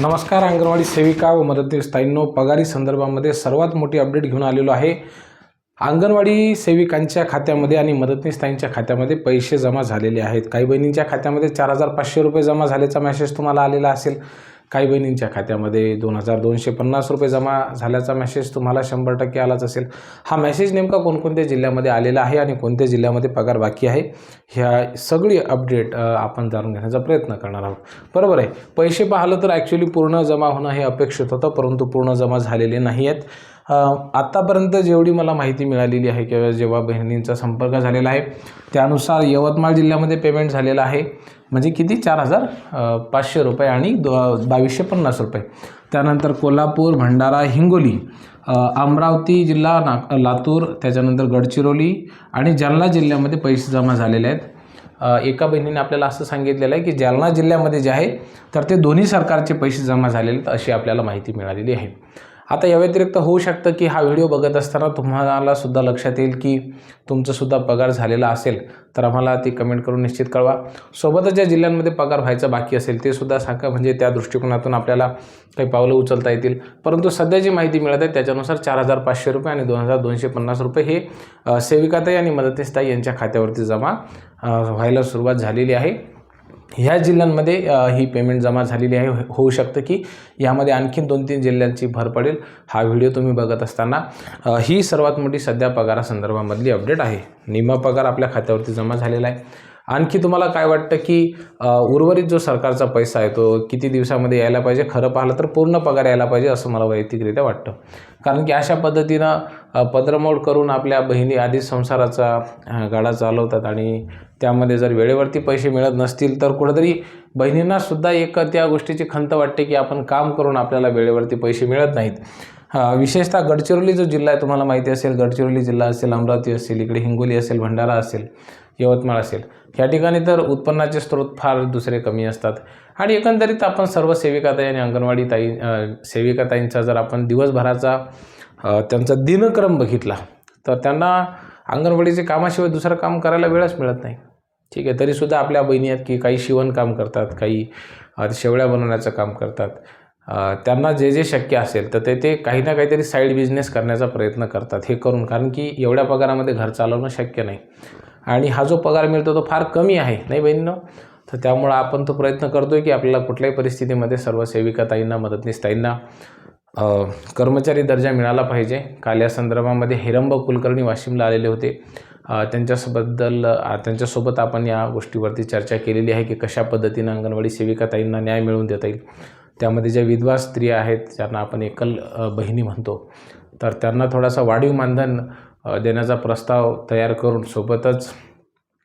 नमस्कार अंगणवाडी सेविका व मदतनीस ताईंनो. पगारी संदर्भामध्ये सर्वात मोठी अपडेट घेऊन आलेलो आहे. अंगणवाडी सेविकांच्या खात्यामध्ये आणि मदतनीस ताईंच्या खात्यामध्ये पैसे जमा झालेले आहेत. काही बहिणींच्या खात्यामध्ये चार हजार पाचशे रुपये जमा झाल्याचा मेसेज तुम्हाला आलेला असेल. काही बहिणींच्या खात्यामध्ये दोन हजार दोनशे पन्नास रुपये जमा झाल्याचा मेसेज तुम्हाला शंभर टक्के आलाच असेल. हा मेसेज नेमका कोणकोणत्या जिल्ह्यामध्ये आलेला आहे आणि कोणत्या जिल्ह्यामध्ये पगार बाकी आहे ह्या सगळी अपडेट आपण जाणून घेण्याचा प्रयत्न करणार आहोत. बरोबर आहे. पैसे पाहिलं तर ॲक्च्युली पूर्ण जमा होणं हे अपेक्षित होतं परंतु पूर्ण जमा झालेले नाही आहेत आत्तापर्यंत जेवढी मला माहिती मिळालेली आहे किंवा जेव्हा बहिणींचा संपर्क झालेला आहे त्यानुसार यवतमाळ जिल्ह्यामध्ये पेमेंट झालेलं आहे. म्हणजे किती? चार हजार पाचशे रुपये आणि दो बावीसशे पन्नास रुपये. त्यानंतर कोल्हापूर भंडारा हिंगोली अमरावती जिल्हा नाग लातूर त्याच्यानंतर गडचिरोली आणि जालना जिल्ह्यामध्ये पैसे जमा झालेले आहेत. एका बहिणीने आपल्याला असं सांगितलेलं आहे की जालना जिल्ह्यामध्ये जे आहे तर ते दोन्ही सरकारचे पैसे जमा झालेले आहेत अशी आपल्याला माहिती मिळालेली आहे. आता या व्यतिरिक्त होऊ शकतं की हा व्हिडिओ बघत असताना तुम्हाला सुद्धा लक्षात येईल की तुमचंसुद्धा पगार झालेला असेल तर आम्हाला ती कमेंट करून निश्चित कळवा. सोबतच ज्या जिल्ह्यांमध्ये पगार व्हायचा बाकी असेल ते सुद्धा सांगा. म्हणजे त्या दृष्टिकोनातून आपल्याला काही पावलं उचलता येतील. परंतु सध्या जी माहिती मिळत आहे त्याच्यानुसार चार हजार पाचशे रुपये आणि दोन हजार दोनशे पन्नास रुपये हे सेविकाताई आणि मदतनीसताई यांच्या खात्यावरती जमा व्हायला सुरुवात झालेली आहे. ह्या जिल्ह्यांमध्ये ही पेमेंट जमा झालेली आहे. हो- होऊ शकतं की यामध्ये आणखीन दोन तीन जिल्ह्यांची भर पडेल. हा व्हिडिओ तुम्ही बघत असताना ही सर्वात मोठी सध्या पगारासंदर्भामधली अपडेट आहे. निम्मा पगार आपल्या खात्यावरती जमा झालेला आहे. आणखी तुम्हाला काय वाटतं की उर्वरित जो सरकारचा पैसा आहे तो किती दिवसामध्ये यायला पाहिजे? खरं पाहिलं तर पूर्ण पगार यायला पाहिजे असं मला वैयक्तिकरित्या वाटतं. कारण की अशा पद्धतीनं पदरमोड करून आपल्या बहिणी आधीच संसाराचा गाडा चालवतात आणि त्यामध्ये जर वेळेवरती पैसे मिळत नसतील तर कुठंतरी बहिणींनासुद्धा एक त्या गोष्टीची खंत वाटते की आपण काम करून आपल्याला वेळेवरती पैसे मिळत नाहीत. विशेषतः गडचिरोली जो जिल्हा आहे तुम्हाला माहिती असेल गडचिरोली जिल्हा असेल अमरावती असेल इकडे हिंगोली असेल भंडारा असेल यवतमाळ असेल. या ठिकाणी तर उत्पन्नाचे स्रोत फार दुसरे कमी असतात. आणि एकंदरीत आपण सर्व सेविकाताई आणि अंगणवाडी ताई सेविकाताईंचा जर आपण दिवसभराचा त्यांचा दिनक्रम बघितला तर त्यांना अंगणवाडीचे कामाशिवाय दुसरं काम करायला वेळच मिळत नाही. ठीक आहे तरीसुद्धा आपल्या बहिणी आहेत की काही शिवणकाम करतात काही शेवळ्या बनवण्याचं काम करतात. त्यांना जे जे शक्य असेल तर ते ते काही ना काहीतरी साईड बिझनेस करण्याचा प्रयत्न करतात हे करून. कारण की एवढ्या पगारामध्ये घर चालवणं शक्य नाही. आणि हा जो पगार मिळतो तो फार कमी आहे नाही बहिणीनं? तर त्यामुळं आपण तो प्रयत्न करतो आहे की आपल्याला कुठल्याही परिस्थितीमध्ये सर्व सेविका ताईंना मदतनीस ताईंना कर्मचारी दर्जा मिळाला पाहिजे. काल या संदर्भामध्ये हिरंब कुलकर्णी वाशिमला आलेले होते. त्यांच्याबद्दल त्यांच्यासोबत आपण या गोष्टीवरती चर्चा केलेली आहे की कशा पद्धतीनं अंगणवाडी सेविका ताईंना न्याय मिळवून देता येईल. त्यामध्ये ज्या विधवा स्त्रिया आहेत ज्यांना आपण एकल बहिणी म्हणतो तर त्यांना थोडासा वाढीव मानधन देण्याचा प्रस्ताव तयार करून सोबतच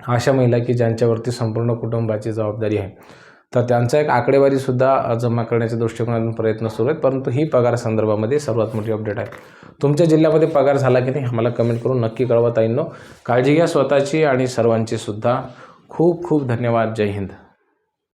अशा महिला की ज्यांच्यावरती संपूर्ण कुटुंबाची जबाबदारी आहे. तर त्यांचा एक आकडेवारीसुद्धा जमा करण्याच्या दृष्टिकोनातून प्रयत्न सुरू आहेत परंतु ही पगार संदर्भामध्ये सर्वात मोठी अपडेट आहे. तुमच्या जिल्ह्यामध्ये पगार झाला की नाही आम्हाला कमेंट करून नक्की कळवा ताईंनो. काळजी घ्या स्वतःची आणि सर्वांची सुद्धा. खूप खूप धन्यवाद. जय हिंद.